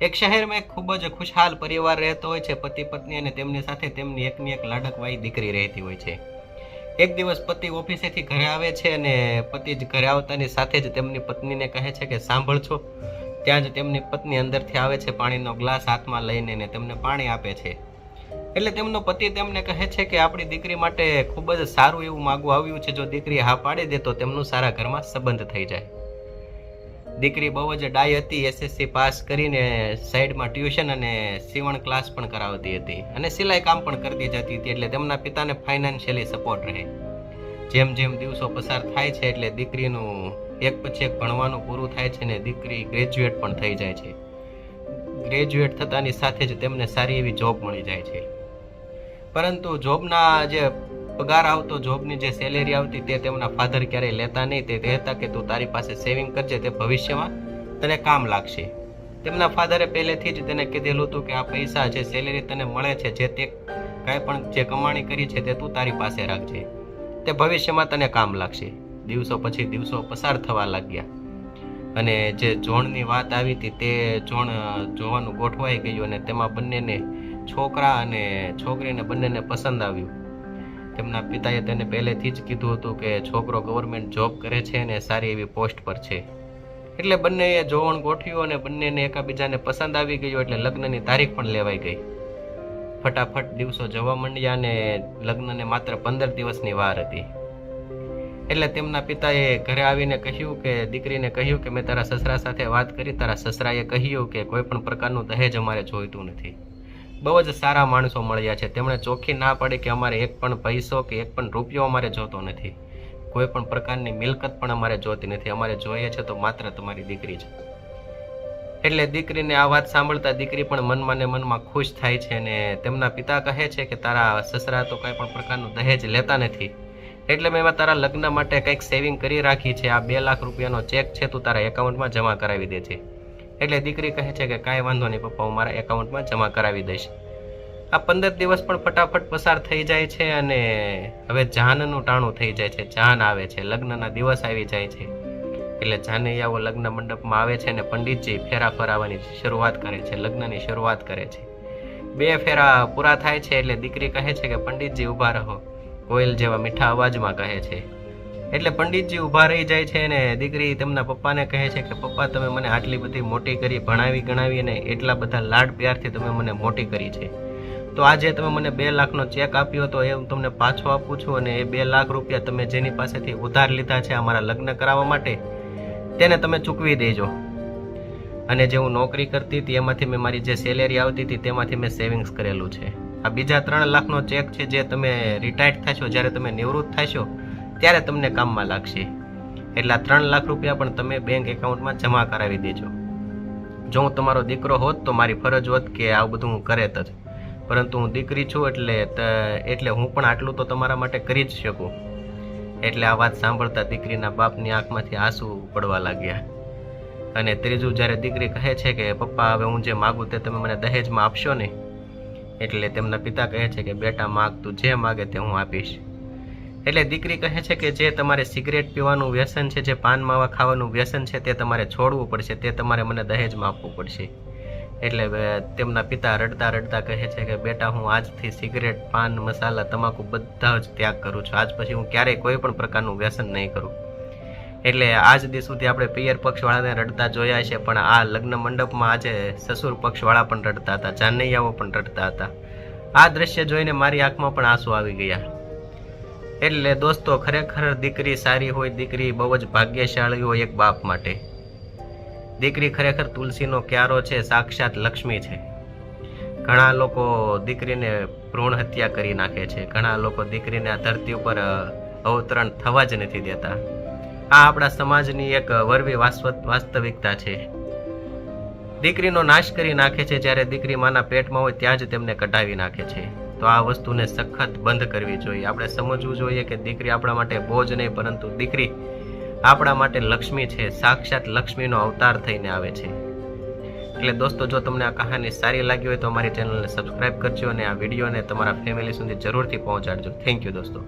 એક શહેરમાં એક ખૂબ જ ખુશહાલ પરિવાર રહેતો હોય છે. પતિ, પત્ની અને તેમની સાથે તેમની એકની એક લાડકવાઈ દીકરી રહેતી હોય છે. એક દિવસ પતિ ઓફિસેથી ઘરે આવે છે અને પતિ જ ઘરે આવતાની સાથે જ તેમની પત્નીને કહે છે કે સાંભળજો ત્યાં જ તેમની પત્ની અંદરથી આવે છે, પાણીનો ગ્લાસ હાથમાં લઈને ને તેમને પાણી આપે છે. એટલે તેમનો પતિ તેમને કહે છે કે, આપણી દીકરી માટે ખૂબ જ સારું એવું માગવું આવ્યું છે. જો દીકરી હા પાડી દે તો તેમનું સારા ઘરમાં સંબંધ થઈ જાય. દીકરી બહુ જ ડાય હતી એસએસસી પાસ કરીને સાઈડમાં ટ્યુશન અને સીવણ ક્લાસ પણ કરાવતી હતી. અને સિલાઈ કામ પણ કરતી જતી હતી, એટલે તેમના પિતાને ફાઇનાન્શિયલી સપોર્ટ રહે. જેમ જેમ દિવસો પસાર થાય છે, એટલે દીકરીનું એક પછી એક ભણવાનું પૂરું થાય છે ને દીકરી ગ્રેજ્યુએટ પણ થઈ જાય છે. ગ્રેજ્યુએટ થતાની સાથે જ તેમને સારી એવી જોબ મળી જાય છે. પરંતુ જોબના જે પગાર આવતો જોબની જે સેલેરી આવતી તે તેમના ફાધર ક્યારેય લેતા નહીં. તે કહેતા કે તું તારી પાસે સેવિંગ કરજે, તે ભવિષ્યમાં તને કામ લાગશે. તેમના ફાધરે પહેલેથી જ તેને કીધેલું હતું કે, આ પૈસા જે સેલેરી તને મળે છે, જે તે કાંઈ પણ જે કમાણી કરી છે, તે તું તારી પાસે રાખજે. તે ભવિષ્યમાં તને કામ લાગશે. દિવસો પછી દિવસો પસાર થવા લાગ્યા. અને જે જોણની વાત આવી હતી, તે જોણ જોવાનું ગોઠવાઈ ગયું અને તેમાં બંનેને છોકરા અને છોકરીને બંનેને પસંદ આવ્યું. તેમના પિતાએ તેને પહેલેથી જ કીધું હતું કે છોકરો ગવર્મેન્ટ જોબ કરે છે અને સારી એવી પોસ્ટ પર છે. એટલે બંનેએ જોવણ ગોઠવ્યું અને બંનેને એકાબીજાને પસંદ આવી ગયું એટલે લગ્નની તારીખ પણ લેવાઈ ગઈ. ફટાફટ દિવસો જવા માંડ્યા અને લગ્નને માત્ર પંદર દિવસની વાર હતી. એટલે તેમના પિતાએ ઘરે આવીને કહ્યું કે, દીકરીને કહ્યું કે, મેં તારા સસરા સાથે વાત કરી, તારા સસરાએ કહ્યું કે, કોઈ પણ પ્રકારનું દહેજ અમારે જોઈતું નથી. બહુ જ સારા માણસો મળ્યા છે. તેમણે ચોખ્ખી ના પાડી કે અમારે એક પણ પૈસો કે એક પણ રૂપિયો અમારે જોતો નથી. કોઈ પણ પ્રકારની મિલકત પણ અમારે જોતી નથી. અમારે જોઈએ છે તો માત્ર તમારી દીકરી છે એટલે દીકરીને આ વાત સાંભળતા દીકરી પણ મનમાં ને મનમાં ખુશ થાય છે અને તેમના પિતા કહે છે કે તારા સસરા તો કંઈ પણ પ્રકારનું દહેજ લેતા નથી. એટલે મેં તારા લગ્ન માટે કંઈક સેવિંગ કરી રાખી છે. આ બે લાખ રૂપિયાનો ચેક છે તું તારા એકાઉન્ટમાં જમા કરાવી દે છે. એટલે દીકરી કહે છે કે કાંઈ વાંધો નહીં, પપ્પા, હું મારા એકાઉન્ટમાં જમા કરાવી દઈશ. આ પંદર દિવસ પણ ફટાફટ પસાર થઈ જાય છે અને હવે જાનનું ટાણું થઈ જાય છે, જાન આવે છે, લગ્નના દિવસ આવી જાય છે. એટલે જાનૈયાઓ લગ્ન મંડપમાં આવે છે અને પંડિતજી ફેરા ફરાવવાની શરૂઆત કરે છે, લગ્નની શરૂઆત કરે છે. બે ફેરા પૂરા થાય છે એટલે દીકરી કહે છે કે પંડિતજી ઊભા રહો. કોયલ જેવા મીઠા અવાજમાં કહે છે એટલે પંડિતજી ઊભા રહી જાય છે અને દીકરી તેમના પપ્પાને કહે છે કે, પપ્પા, તમે મને આટલી બધી મોટી કરી ભણાવી, ગણાવી અને એટલા બધા લાડ પ્યારથી તમે મને મોટી કરી છે. તો આજે તમે મને બે લાખનો ચેક આપ્યો હતો એ હું તમને પાછો આપું છું અને એ બે લાખ રૂપિયા તમે જેની પાસેથી ઉધાર લીધા છે અમારા લગ્ન કરાવવા માટે, તેને તમે ચૂકવી દેજો. અને જે હું નોકરી કરતી હતી, એમાંથી મેં મારી જે સેલેરી આવતી હતી, તેમાંથી મેં સેવિંગ્સ કરેલું છે. આ બીજા ત્રણ લાખનો ચેક છે જે તમે રિટાયર્ડ થશો, જ્યારે તમે નિવૃત્ત થશો ત્યારે તમને કામમાં લાગશે. એટલે આ ત્રણ લાખ રૂપિયા પણ તમે બેંક એકાઉન્ટમાં જમા કરાવી દેજો. જો હું તમારો દીકરો હોત તો મારી ફરજ હોત કે આવું બધું હું કરે જ પરંતુ હું દીકરી છું એટલે એટલે હું પણ આટલું તો તમારા માટે કરી જ શકું. એટલે આ વાત સાંભળતા દીકરીના બાપની આંખમાંથી આંસુ પડવા લાગ્યા. અને ત્રીજું, જ્યારે દીકરી કહે છે કે, પપ્પા, હવે હું જે માગું તે તમે મને દહેજમાં આપશો ને? એટલે તેમના પિતા કહે છે કે, બેટા, માગ તું જે માગે તે હું આપીશ. એટલે દીકરી કહે છે કે જે તમારે સિગરેટ પીવાનું વ્યસન છે, જે પાન માવા ખાવાનું વ્યસન છે, તે તમારે છોડવું પડશે, તે તમારે મને દહેજમાં આપવું પડશે. એટલે તેમના પિતા રડતા રડતા કહે છે કે, બેટા, હું આજથી સિગરેટ, પાન, મસાલા, તમાકુ બધા જ ત્યાગ કરું છું. આજ પછી હું ક્યારેય કોઈ પણ પ્રકારનું વ્યસન નહીં કરું. એટલે આજ દી સુધી આપણે પિયર પક્ષવાળાને રડતા જોયા છે, પણ આ લગ્ન મંડપમાં આજે સસુર પક્ષવાળા પણ રડતા હતા, જાનૈયાઓ પણ રડતા હતા. આ દ્રશ્ય જોઈને મારી આંખમાં પણ આંસુ આવી ગયા. એટલે દોસ્તો, ખરેખર દીકરી સારી હોય, દીકરી બહુ જ ભાગ્યશાળી હોય એક બાપ માટે. દીકરી ખરેખર તુલસીનો ક્યારો છે, સાક્ષાત લક્ષ્મી છે. ઘણા લોકો દીકરીને ભ્રૂણ હત્યા કરી નાખે છે. ઘણા લોકો દીકરીને આ ધરતી ઉપર અવતરણ થવા જ નથી દેતા. આ આપણા સમાજની એક વરવી વાસ્તવિકતા છે. દીકરીનો નાશ કરી નાખે છે, જ્યારે દીકરી માના પેટમાં હોય, ત્યાં જ તેમને કઢાવી નાખે છે. તો આ વસ્તુને સખત બંધ કરવી જોઈએ. આપણે સમજવું જોઈએ કે દીકરી આપણા માટે બોજ નહીં, પરંતુ દીકરી આપણા માટે લક્ષ્મી છે. સાક્ષાત લક્ષ્મીનો અવતાર થઈને આવે છે. એટલે દોસ્તો, જો તમને આ કહાની સારી લાગી હોય તો અમારી ચેનલને સબસ્ક્રાઈબ કરજો અને આ વિડીયોને તમારા ફેમિલી સુધી જરૂરથી પહોંચાડજો. થેન્ક યુ દોસ્તો.